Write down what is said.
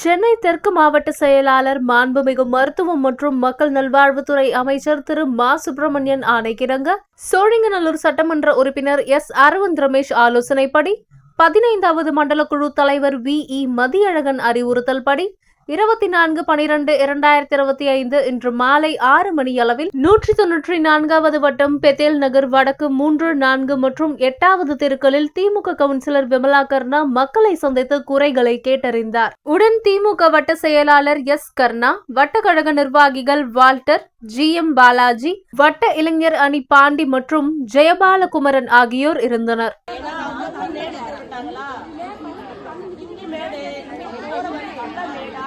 சென்னை தெற்கு மாவட்ட செயலாளர் மாண்புமிகு மருத்துவம் மற்றும் மக்கள் நல்வாழ்வுத்துறை அமைச்சர் திரு. மா. சுப்பிரமணியன் ஆணைக்கிடங்க. சோழிங்கநல்லூர் சட்டமன்ற உறுப்பினர் எஸ். அரவிந்த் ரமேஷ் ஆலோசனைப்படி பதினைந்தாவது மண்டல குழு தலைவர் வி. இ. மதியழகன் அறிவுறுத்தல்படி இருபத்தி நான்கு பனிரெண்டு இரண்டாயிரத்தி இருபத்தி ஐந்து இன்று மாலை ஆறு மணி அளவில் நூற்றி தொன்னூற்றி நான்காவது வட்டம் பெத்தேல் நகர் வடக்கு மூன்று நான்கு மற்றும் எட்டாவது தெருக்களில் திமுக கவுன்சிலர் விமலா கர்ணா மக்களை சந்தித்து குறைகளை கேட்டறிந்தார். உடன் திமுக வட்ட செயலாளர் எஸ் கர்ணா வட்டக்கழக நிர்வாகிகள் வால்டர் ஜி எம் பாலாஜி வட்ட இளைஞர் அணி பாண்டி மற்றும் ஜெயபாலகுமரன் ஆகியோர் இருந்தனர். ஃபுல்லா மேடா